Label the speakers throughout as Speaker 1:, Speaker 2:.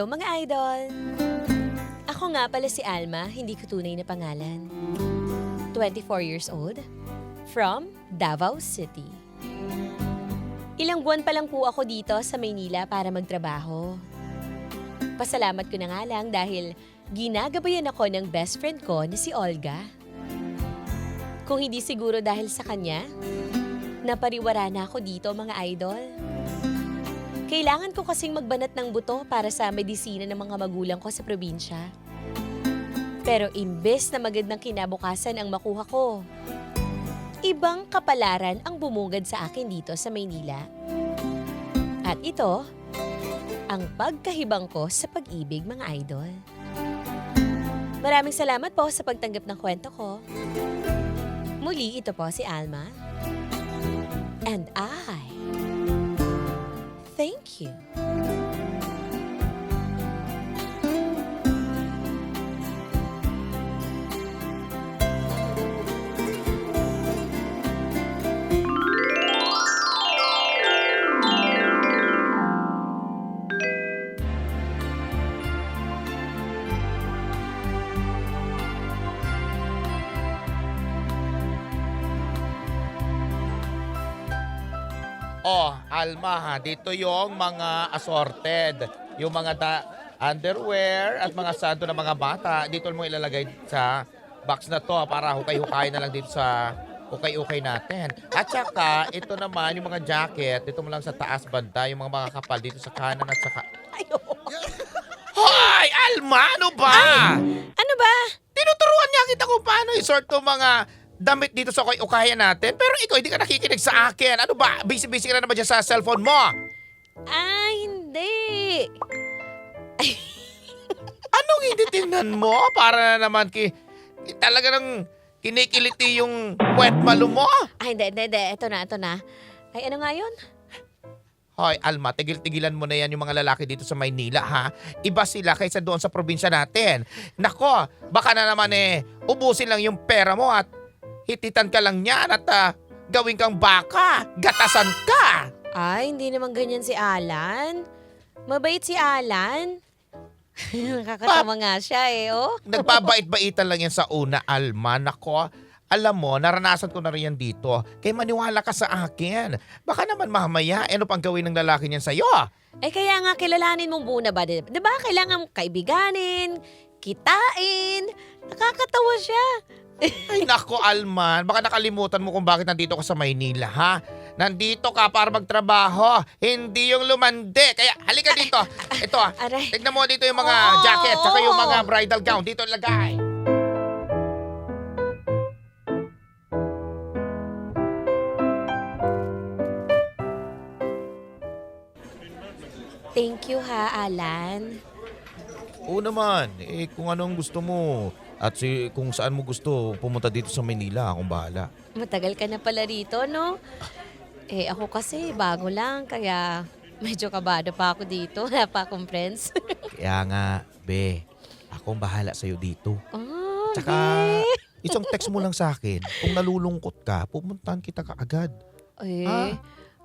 Speaker 1: Hello mga idol! Ako nga pala si Alma, hindi ko tunay na pangalan. 24 years old, from Davao City. Ilang buwan pa lang po ako dito sa Maynila para magtrabaho. Pasalamat ko na nga lang dahil ginagabayan ako ng best friend ko na si Olga. Kung hindi siguro dahil sa kanya, napariwara na ako dito mga idol. Kailangan ko kasing magbanat ng buto para sa medisina ng mga magulang ko sa probinsya. Pero imbes na magandang kinabukasan ang makuha ko, ibang kapalaran ang bumungad sa akin dito sa Maynila. At ito, ang pagkahibang ko sa pag-ibig mga idol. Maraming salamat po sa pagtanggap ng kwento ko. Muli, ito po si Alma. And I Thank you.
Speaker 2: Oh, Alma ha, dito yung mga assorted. Yung mga da- underwear at mga sando ng mga bata. Dito mo ilalagay sa box na to para hukay-hukay na lang dito sa hukay-hukay natin. At saka, ito naman, yung mga jacket, dito mo lang sa taas banda, yung mga mga kapal dito sa kanan at saka... Hoy! Alma! Ano ba?
Speaker 1: Ano ba?
Speaker 2: Tinuturuan niya kita kung paano i-sort yung mga damit dito sa ukay-ukayan natin. Pero ikaw, hindi ka nakikinig sa akin. Ano ba? Busy-busy ka na naman dyan sa cellphone mo.
Speaker 1: Ah, hindi.
Speaker 2: Anong hindi tingnan mo? Para na naman ki... Talaga nang kinikiliti yung wet malu mo.
Speaker 1: Ah, hindi, hindi, hindi. Ito na, ito na. Ay, ano nga yun?
Speaker 2: Hoy, Alma, tigil-tigilan mo na yan yung mga lalaki dito sa Maynila, ha? Iba sila kaysa doon sa probinsya natin. Nako, baka na naman eh, ubusin lang yung pera mo at hititan ka lang niyan at ah, gawin kang baka, gatasan ka.
Speaker 1: Ay, hindi naman ganyan si Alan. Mabait si Alan. Nakakatawa nga siya eh, oh.
Speaker 2: Nagbabait-baitan lang yan sa una, Alma. Nako, alam mo, naranasan ko na rin yan dito. Kaya maniwala ka sa akin. Baka naman mamaya, ano pang gawin ng lalaki niyan sa'yo?
Speaker 1: Eh kaya nga kilalanin mo muna ba? Di ba kailangan mong kaibiganin, kitain. Nakakatawa siya.
Speaker 2: Ay nako, Alman. Baka nakalimutan mo kung bakit nandito ka sa Maynila, ha? Nandito ka para magtrabaho, hindi yung lumande. Kaya halika dito. Ito, ah.
Speaker 1: Aray.
Speaker 2: tignan mo dito yung mga
Speaker 1: Oh!
Speaker 2: jacket, saka yung mga bridal gown. Dito lagay.
Speaker 1: Thank you ha, Alan.
Speaker 2: Oo naman. Eh, kung anong gusto mo. At si, kung saan mo gusto pumunta dito sa Maynila, akong bahala.
Speaker 1: Matagal ka na pala rito, no? Eh, ako kasi bago lang, kaya medyo kabado pa ako dito. Wala pa akong friends.
Speaker 2: Kaya nga, be, akong bahala sa'yo dito.
Speaker 1: oh,
Speaker 2: Tsaka, isang text mo lang sa akin. Kung nalulungkot ka, pumuntahan kita kaagad.
Speaker 1: Eh,
Speaker 2: Ah?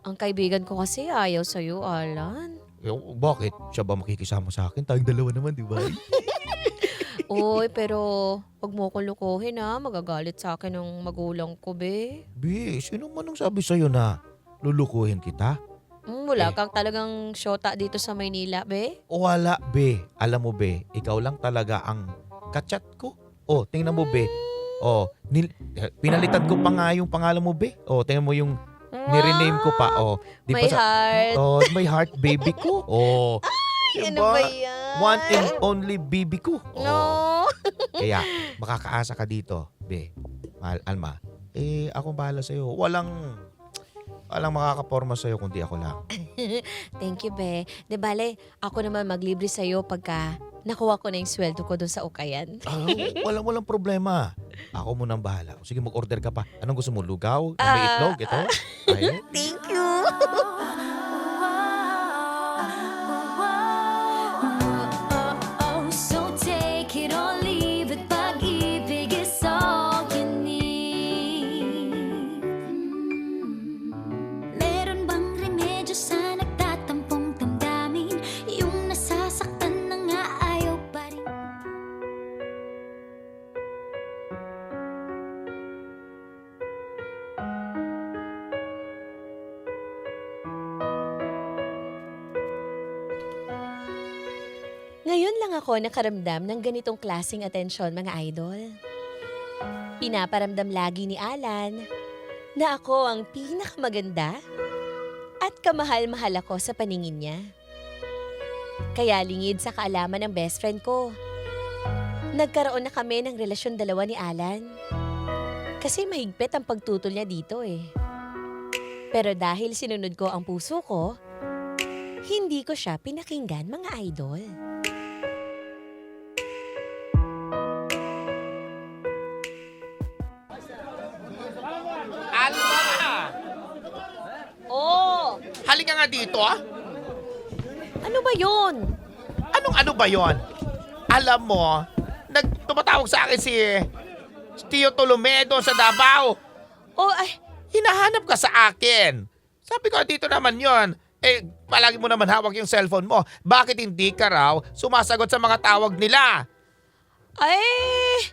Speaker 1: Ang kaibigan ko kasi ayaw sa'yo, Alan.
Speaker 2: Eh, bakit? Siya ba makikisama sa akin? Tayong dalawa naman, di ba?
Speaker 1: Uy, pero wag mo ko lukuhin ha. Magagalit sa akin ng magulang ko, be.
Speaker 2: be, sino man ang sabi sa'yo na lulukuhin kita?
Speaker 1: Mm, wala
Speaker 2: Eh.
Speaker 1: kang talagang shota dito sa Maynila, be.
Speaker 2: O wala, be. Alam mo, be, ikaw lang talaga ang kachat ko. O, tingnan mo, be. O, nil- eh, pinalitan ko pa nga yung pangalan mo, be. O, tingnan mo yung nirename ko pa. O, di
Speaker 1: My
Speaker 2: ba sa...
Speaker 1: heart.
Speaker 2: Oh, my heart, baby ko. O,
Speaker 1: Ay, ano ba yan?
Speaker 2: One and only baby ko. O,
Speaker 1: No.
Speaker 2: Kaya, makakaasa ka dito, be. Mahal, Alma. Eh, ako bahala sa'yo. Walang, walang makakaporma sa'yo kundi ako lang.
Speaker 1: Thank you, be. De bale, ako naman maglibre sa'yo pagka nakuha ko na yung sweldo ko doon sa Ukayan.
Speaker 2: Ah, walang, walang problema. Ako munang bahala. Sige, mag-order ka pa. Anong gusto mo? Lugaw? May
Speaker 1: Ah,
Speaker 2: itlog? Ito? Ayun.
Speaker 1: Thank you. Nakaramdam ng ganitong klaseng atensyon mga idol. Pinaparamdam lagi ni Alan na ako ang pinakamaganda at kamahal-mahal ako sa paningin niya. Kaya lingid sa kaalaman ng best friend ko. Nagkaroon na kami ng relasyon dalawa ni Alan. Kasi mahigpit ang pagtutol niya dito eh. Pero dahil sinunod ko ang puso ko, hindi ko siya pinakinggan mga idol.
Speaker 2: Halika nga dito, ah.
Speaker 1: ano ba yun?
Speaker 2: Anong ano ba yon? Alam mo, nagtumatawag sa akin si Tio Tolomedo sa Davao.
Speaker 1: Oh, ay,
Speaker 2: Hinahanap ka sa akin. Sabi ko, dito naman yon. Eh, palagi mo naman hawak yung cellphone mo. Bakit hindi ka raw sumasagot sa mga tawag nila?
Speaker 1: ay,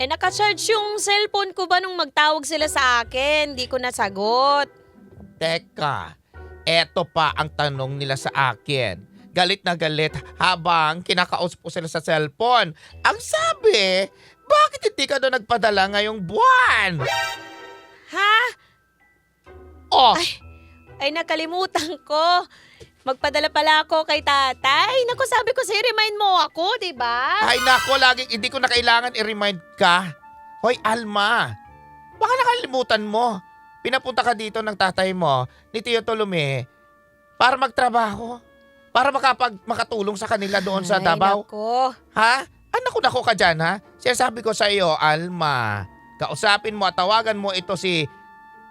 Speaker 1: eh nakacharge yung cellphone ko ba nung magtawag sila sa akin? Hindi ko nasagot.
Speaker 2: Teka, eto pa ang tanong nila sa akin. Galit na galit habang kinakausap ko sila sa cellphone. Ang sabi, bakit hindi ka doon nagpadala ngayong buwan?
Speaker 1: Ha?
Speaker 2: Oh,
Speaker 1: Ay, nakalimutan ko. Magpadala pala ako kay tatay. Naku, sabi ko sa'yo, remind mo ako, di ba?
Speaker 2: ay nako, laging hindi ko na kailangan i-remind ka. Hoy, Alma, baka nakalimutan mo. Pinapunta ka dito ng tatay mo, ni Tio Tolome, para magtrabaho. Para makapag, makatulong sa kanila doon sa
Speaker 1: Ay,
Speaker 2: Davao.
Speaker 1: nako.
Speaker 2: Ha? Anak ko nako ka dyan, ha? Sinasabi ko sa iyo, Alma, kausapin mo at tawagan mo ito si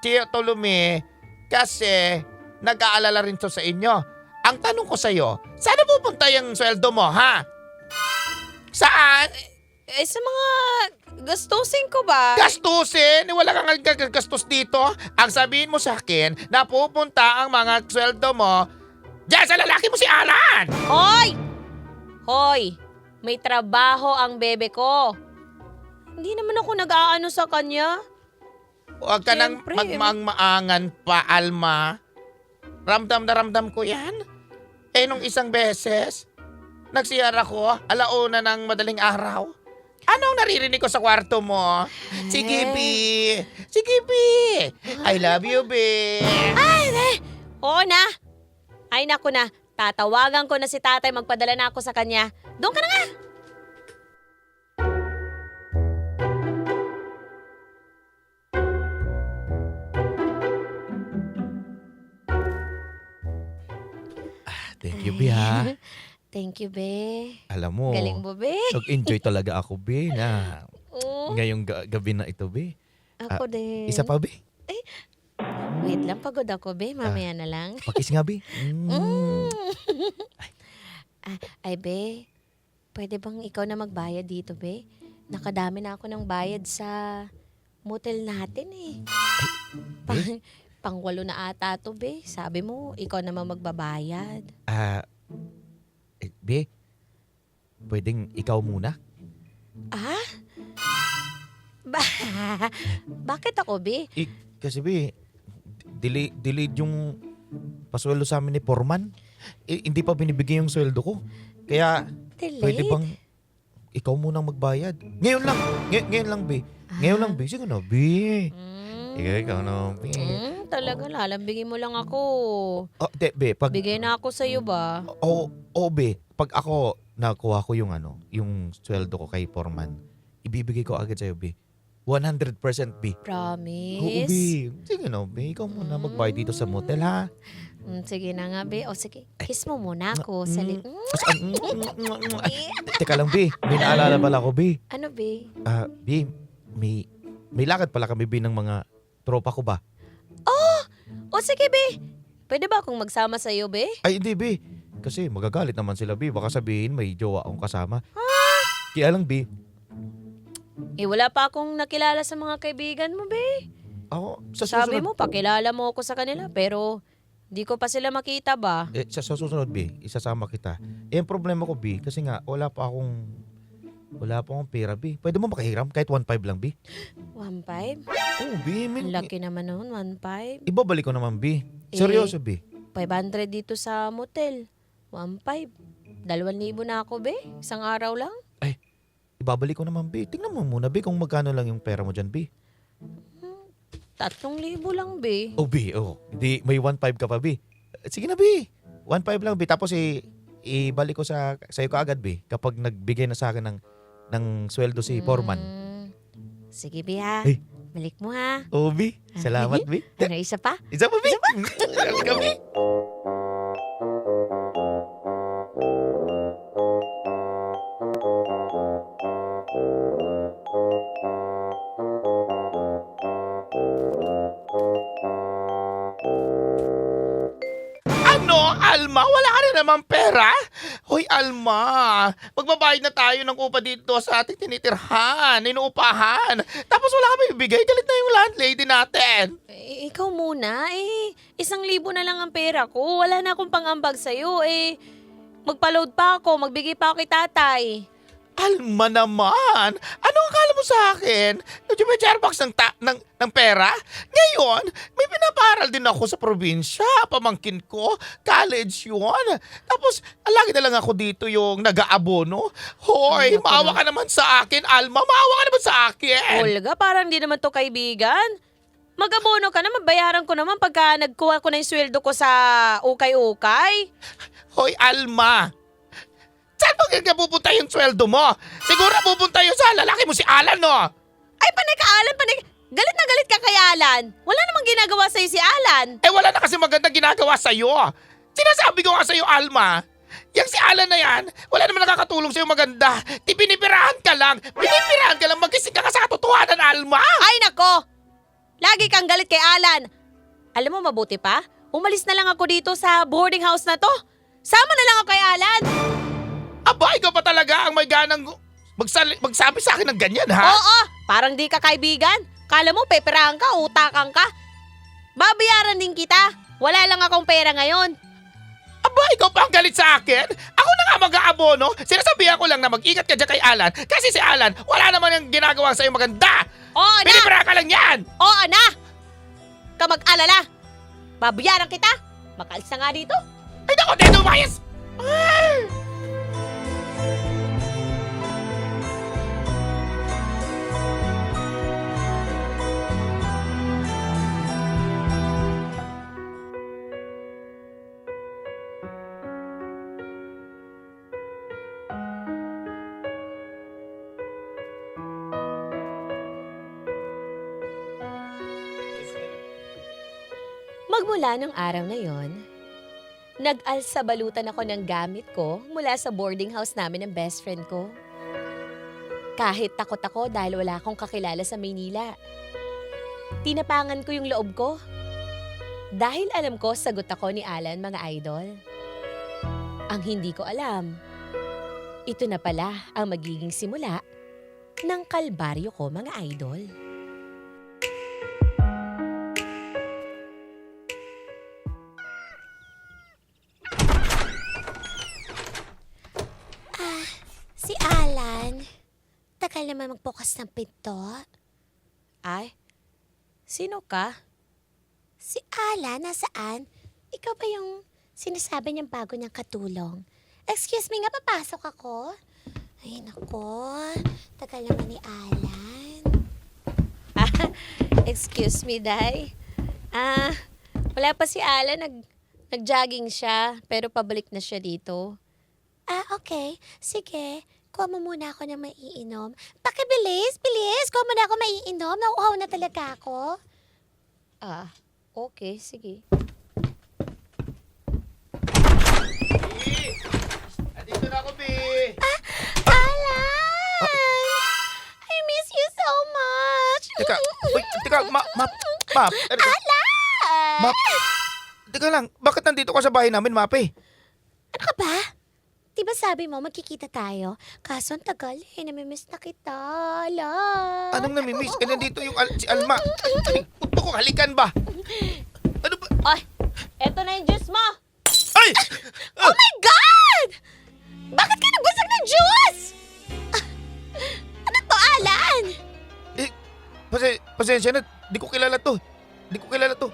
Speaker 2: Tio Tolome kasi nag-aalala rin to sa inyo. Ang tanong ko sa iyo, saan pupunta yung sweldo mo, ha? Saan?
Speaker 1: Eh, sa mga gastusin ko ba?
Speaker 2: Gastusin? Wala kang gagastos dito. Ang sabihin mo sa akin, napupunta ang mga sweldo mo Diyan sa lalaki mo si Alan!
Speaker 1: Hoy! Hoy! May trabaho ang bebe ko. Hindi naman ako nag-aano sa kanya.
Speaker 2: Huwag ka nang
Speaker 1: Siyempre,
Speaker 2: magmaangan pa, Alma. Ramdam na ramdam ko yan. Eh, nung isang beses, nagsiyar ako, alauna ng madaling araw. Anong naririnig ko sa kwarto mo? Sige, B. Sige, B. I love you, B.
Speaker 1: Oo na. Ay naku na. Tatawagan ko na si tatay magpadala na ako sa kanya. Doon ka na nga.
Speaker 2: Thank you, B, ha?
Speaker 1: Thank you, be.
Speaker 2: Alam mo,
Speaker 1: Galing mo, be.
Speaker 2: nag-enjoy talaga ako, B, na
Speaker 1: Oo,
Speaker 2: ngayong ga- gabi na ito, B.
Speaker 1: ako din.
Speaker 2: Isa pa, B.
Speaker 1: Wait lang, pagod ako, be. Mamaya na lang.
Speaker 2: Pakis nga, B. Mm.
Speaker 1: Ah, ay, be. Pwede bang ikaw na magbayad dito, be? Nakadami na ako ng bayad sa motel natin, eh. Pang, pangwalo na ata to, be. Sabi mo, ikaw naman magbabayad.
Speaker 2: Ah, eh, B, pwedeng ikaw muna?
Speaker 1: Ah? Ba Bakit ako, be?
Speaker 2: Eh, kasi B, delay, delayed yung pasweldo sa amin ni Foreman. Eh, hindi pa binibigay yung sweldo ko. Kaya,
Speaker 1: Delayed?
Speaker 2: pwede bang ikaw muna magbayad? Ngayon lang, ngay- ngayon lang, B. Ngayon lang, B. Sige na, B.
Speaker 1: Mm,
Speaker 2: Ikaw, ikaw na, B.
Speaker 1: mm, talaga, lalambingin mo lang ako.
Speaker 2: Oh, de, B, pag,
Speaker 1: Bigay na ako sa'yo ba?
Speaker 2: oh, oh, B, pag ako nakuha ko yung ano, yung sweldo ko kay Foreman, ibibigay ko agad sa'yo, B. 100% B. Oo,
Speaker 1: Promise?
Speaker 2: B. Sige na, B. Ikaw muna magbayad dito sa motel, ha?
Speaker 1: Mm, sige na nga, be. O sige, kiss mo muna ako. Sa li-
Speaker 2: Mm.
Speaker 1: Mm,
Speaker 2: mm, mm, mm, mm. Teka lang, B. May naalala pala ako, B.
Speaker 1: ano, be?
Speaker 2: Ah, B, may, may lakad pala kami, B, ng mga tropa ko ba?
Speaker 1: O sige, be. Pwede ba akong magsama sa'yo, be?
Speaker 2: Ay, hindi, B. Kasi magagalit naman sila, B. Baka sabihin may jowa akong kasama. Kaya lang, B.
Speaker 1: Eh, wala pa akong nakilala sa mga kaibigan mo, be.
Speaker 2: Ako, sa
Speaker 1: Sabi
Speaker 2: susunod,
Speaker 1: mo, pakilala mo ako sa kanila, pero di ko pa sila makita ba?
Speaker 2: eh, sa, sa susunod, B, isasama kita. Eh, ang problema ko, B, kasi nga, wala pa akong, wala pa akong pera, B. Pwede mo makahiram kahit 1.5 lang, B?
Speaker 1: 1.5?
Speaker 2: Oo, B.
Speaker 1: Ang
Speaker 2: Min,
Speaker 1: laki naman noon, 1.5.
Speaker 2: ibabalik ko naman, B.
Speaker 1: Eh,
Speaker 2: Seryoso, B.
Speaker 1: 500 dito sa motel. 1.5. Dalawang libo na ako, be. Isang araw lang.
Speaker 2: Ibabalik ko naman, B. Tingnan mo muna, B, kung magkano lang yung pera mo dyan, B.
Speaker 1: Tatlong libo lang, be.
Speaker 2: Oh, B, oh. Hindi, may 1.5 ka pa, B. Sige na, B. 1.5 lang, B. Tapos, i ibalik ko sa sa'yo ka agad, B. Kapag nagbigay na sa akin ng, ng sweldo si Foreman.
Speaker 1: Mm, Sige, be, ha.
Speaker 2: Ay.
Speaker 1: Balik mo, ha.
Speaker 2: Oh, B. Salamat, B.
Speaker 1: Ano, isa pa?
Speaker 2: Isa pa, B. Welcome, B. Ano, naman pera? Hoy, Alma, magbabayad na tayo ng upa dito sa ating tinitirhan, inuupahan. Tapos wala kami ibigay, galit na yung landlady natin.
Speaker 1: Eh, ikaw muna. Eh, isang libo na lang ang pera ko. Wala na akong pangambag sa'yo. Eh, magpa-load pa ako. Magbigay pa ako kay tatay.
Speaker 2: Alma naman, ano ang akala mo sa akin? Medyo may jarbox ng, ta- ng, ng pera? Ngayon, may pinaparal din ako sa probinsya. Pamangkin ko, college yun. Tapos, lagi na lang ako dito yung nag-aabono. Hoy,
Speaker 1: Ay, naku
Speaker 2: maawa
Speaker 1: na.
Speaker 2: ka naman sa akin, Alma. Maawa ka naman sa akin.
Speaker 1: Olga, parang di naman to kaibigan. Mag-abono ka na, mabayaran ko naman pagka nagkuha ko na yung sweldo ko sa ukay-ukay.
Speaker 2: Hoy, Alma! Saan mo nga pupunta yung sweldo mo? Siguro pupunta yun sa lalaki mo si Alan, no?
Speaker 1: Ay, panay ka, Alan, panay Galit na galit ka kay Alan. Wala namang ginagawa sa'yo si Alan.
Speaker 2: Eh wala na kasi maganda ginagawa sa'yo. Sinasabi ko nga sa'yo, Alma. Yang si Alan na yan, wala naman nakakatulong sa'yo maganda. Di pinipirahan ka lang. Pinipirahan ka lang. Magising ka ka sa katotohanan, Alma.
Speaker 1: Ay, nako! Lagi kang galit kay Alan. Alam mo, mabuti pa. Umalis na lang ako dito sa boarding house na to. Sama na lang ako kay Alan.
Speaker 2: Aba, ikaw pa talaga ang may ganang magsali- magsabi sa akin ng ganyan, ha?
Speaker 1: Oo, parang di ka kaibigan. Kala mo, peperahan ka, utakan ka. Babayaran din kita. Wala lang akong pera ngayon.
Speaker 2: Aba, ikaw pa ang galit sa akin? Ako na nga mag-aabono. Sinasabihan ko lang na mag-ingat ka dyan kay Alan. Kasi si Alan, wala naman yung ginagawa sa'yo maganda.
Speaker 1: Oo na!
Speaker 2: Pinipirahan ka lang yan.
Speaker 1: Oo na! Ka mag-alala. Babayaran kita. Makalis na nga dito.
Speaker 2: Ay, naku, dito umayos! Ay!
Speaker 1: Magmula ng araw na yon, nag-alsa balutan ako ng gamit ko mula sa boarding house namin ng best friend ko. Kahit takot ako dahil wala akong kakilala sa Maynila. Tinapangan ko yung loob ko. Dahil alam ko sagot ako ni Alan mga idol. Ang hindi ko alam, ito na pala ang magiging simula ng kalbaryo ko mga idol.
Speaker 3: Tagal naman magbukas ng pinto.
Speaker 1: Ay, sino ka?
Speaker 3: Si Alan, nasaan? Ikaw ba yung sinasabi niyang bago niyang katulong? Excuse me nga, papasok ako. Ay, nako. Tagal naman ni Alan.
Speaker 1: Ah, excuse me, Day. Ah, wala pa si Alan. Nag, nag-jogging siya, pero pabalik na siya dito.
Speaker 3: Ah, okay. Sige. Kuha mo muna ako ng maiinom. Pakibilis, bilis. Kuha mo na ako maiinom. Nauuhaw na talaga ako.
Speaker 1: Ah, okay, sige.
Speaker 2: Andito na ako, B.
Speaker 3: Alan! I miss you so much.
Speaker 2: Teka, uy, teka, ma, ma, ma, er,
Speaker 3: Alan!
Speaker 2: ma, teka lang, bakit nandito ka sa bahay namin, Mape?
Speaker 3: Ano ka ba? Di ba sabi mo magkikita tayo? Kaso ang tagal eh, namimiss na kita. Ala.
Speaker 2: Anong namimiss? Eh, nandito yung al- si Alma. Ay, puto ko, halikan ba? Ano ba?
Speaker 1: Ay, eto na yung juice mo!
Speaker 2: Ay!
Speaker 3: Oh my God! Bakit ka nagbasag ng juice? Ah, Ano to, Alan?
Speaker 2: Eh, pase, pasensya na, di ko kilala to. Di ko kilala to.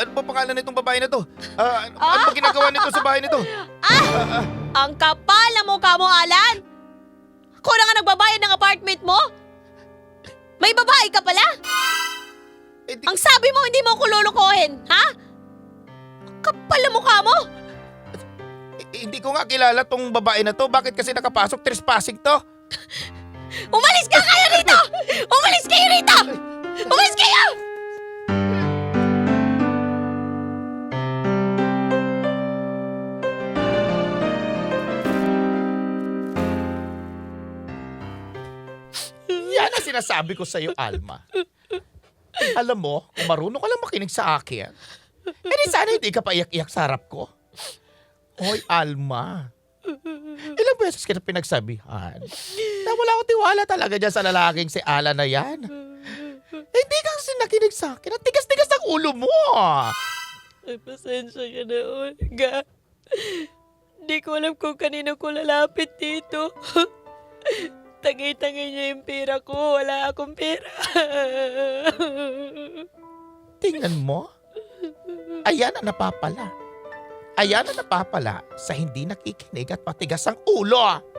Speaker 2: Ano ba pangalan nitong babae na to? Ah, ano, ano ba ginagawa nito sa bahay nito? Ah, ah,
Speaker 1: Ang kapal na mukha mo, Alan! Ako na nga nagbabayad ng apartment mo? May babae ka pala?
Speaker 2: Eh, di-
Speaker 1: Ang sabi mo, hindi mo ako lulukohin, ha? Ang kapal na mukha mo!
Speaker 2: eh, hindi ko nga kilala tong babae na to. Bakit kasi nakapasok? Trespassing to.
Speaker 1: Umalis ka kayo rito! Umalis kayo rito! Umalis kayo!
Speaker 2: Sinasabi ko sa'yo, Alma. Alam mo, kung marunong ka lang makinig sa akin, eh di sana hindi ka pa iyak-iyak sa harap ko. Hoy, Alma. Ilang beses kita pinagsabihan na wala akong tiwala talaga dyan sa lalaking si Ala na yan. Eh, hindi ka kasi nakinig sa akin. Ang tigas-tigas ng ulo mo.
Speaker 1: Ay, pasensya ka na, Olga. Hindi ko alam kung kanino ko lalapit dito. Tagay-tagay niya yung pera ko. Wala akong pera.
Speaker 2: Tingnan mo. Ayan ang napapala. Ayan ang napapala sa hindi nakikinig at patigas ang ulo.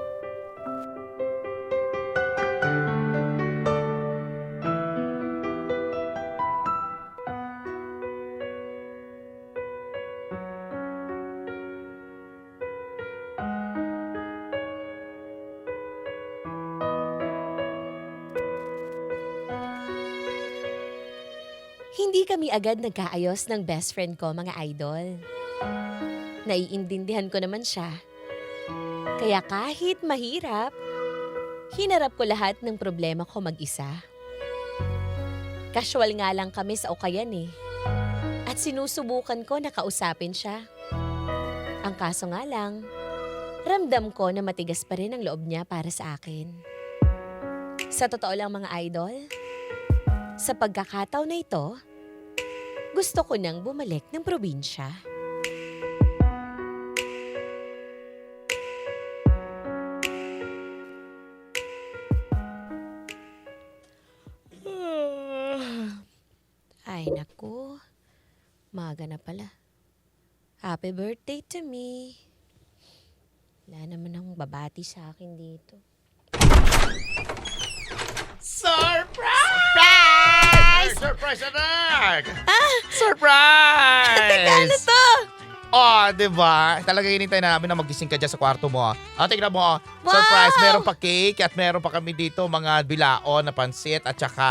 Speaker 1: Agad nagkaayos ng best friend ko, mga idol. Naiintindihan ko naman siya. Kaya kahit mahirap, hinarap ko lahat ng problema ko mag-isa. Casual nga lang kami sa Ukayan eh. At sinusubukan ko na kausapin siya. Ang kaso nga lang, ramdam ko na matigas pa rin ang loob niya para sa akin. Sa totoo lang mga idol, sa pagkakataon na ito, gusto ko nang bumalik ng probinsya. Ay, naku. Maga na pala. Happy birthday to me. Wala naman ang babati sa akin dito.
Speaker 2: Surprise! Surprise, anak! Ah! Surprise!
Speaker 1: Teka, ano to?
Speaker 2: Oh, di ba? Talaga hinintay namin na magising ka dyan sa kwarto mo. Ah, tingnan mo. oh. Surprise!
Speaker 1: Wow!
Speaker 2: Meron pa cake at meron pa kami dito mga bilaon na pansit at saka...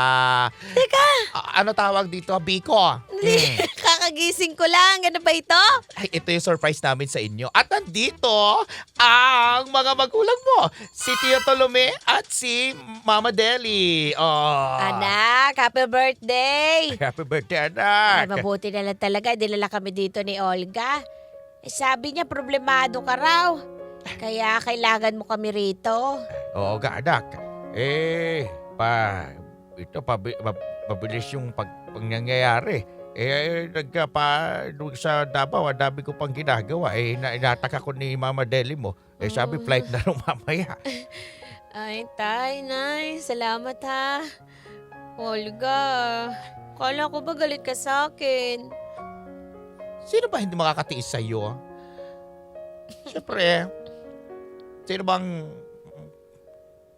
Speaker 1: Teka,
Speaker 2: Ah, ano tawag dito? Biko. Mm.
Speaker 1: kakagising ko lang. Ano ba ito?
Speaker 2: Ay, ito yung surprise namin sa inyo. At nandito ang mga magulang mo. Si Tio Tolome at si Mama Deli. Oh.
Speaker 1: Anak, happy birthday!
Speaker 2: Happy birthday,
Speaker 1: Ay,
Speaker 2: anak.
Speaker 1: mabuti na lang talaga. Dinala kami dito ni Olga. Eh, sabi niya, problemado ka raw. Kaya kailangan mo kami rito.
Speaker 2: Oo, ga, anak. Eh, pa, ito, pabi, pa- pabilis yung pag, pangyayari. Eh, nagka pa, doon sa Davao, ang dami ko pang ginagawa. Eh, na, inataka ko ni Mama Deli mo. Eh, sabi,
Speaker 1: Mm.
Speaker 2: flight na rin mamaya.
Speaker 1: Ay, tay, nay. Salamat ha. Olga, kala ko ba galit ka sa akin?
Speaker 2: Sino ba hindi makakatiis sa'yo? Siyempre, sino bang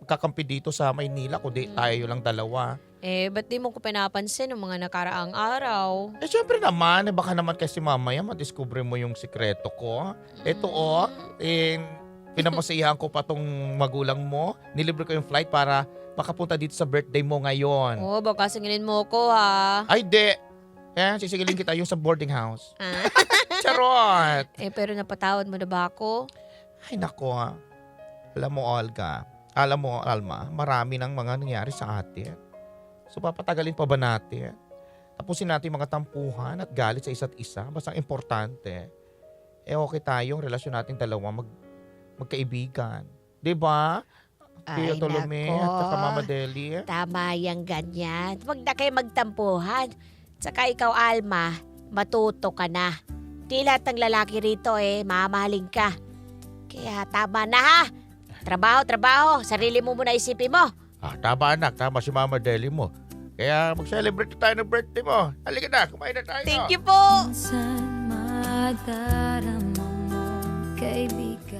Speaker 2: kakampi dito sa Maynila kundi
Speaker 1: Mm.
Speaker 2: tayo lang dalawa?
Speaker 1: Eh, ba't di mo ko pinapansin ng mga nakaraang araw?
Speaker 2: Eh, siyempre naman, eh, baka naman kasi mamaya madiscover mo yung sikreto ko. Ito oh, eh, pinamasiyahan ko pa tong magulang mo. Nilibre ko yung flight para makapunta dito sa birthday mo ngayon.
Speaker 1: Oh, baka singilin mo ko ha.
Speaker 2: Ay, de. Eh, sisigilin kita yung sa boarding house.
Speaker 1: Ah.
Speaker 2: Charot!
Speaker 1: eh, pero napatawad mo na ba ako?
Speaker 2: Ay, nako. ah. Alam mo, Olga. Alam mo, Alma, marami ng mga nangyari sa atin. So, papatagalin pa ba natin? Tapusin natin yung mga tampuhan at galit sa isa't isa. Basta ang importante, eh okay tayong relasyon nating dalawa mag, magkaibigan. 'Di ba?
Speaker 1: Ay,
Speaker 2: Tolome
Speaker 1: nako.
Speaker 2: at saka Mama Deli.
Speaker 1: Tama yung ganyan. Huwag na kayo magtampuhan. Tsaka ikaw, Alma, matuto ka na. Di lahat ng lalaki rito eh, mamahaling ka. Kaya tama na ha. Trabaho, trabaho. Sarili mo muna isipin mo.
Speaker 2: Ah, tama anak, tama si Mama Deli mo. Kaya mag-celebrate tayo ng birthday mo. Halika na, kumain na tayo.
Speaker 1: Thank you po.
Speaker 4: Minsan madarama mo, kaibigan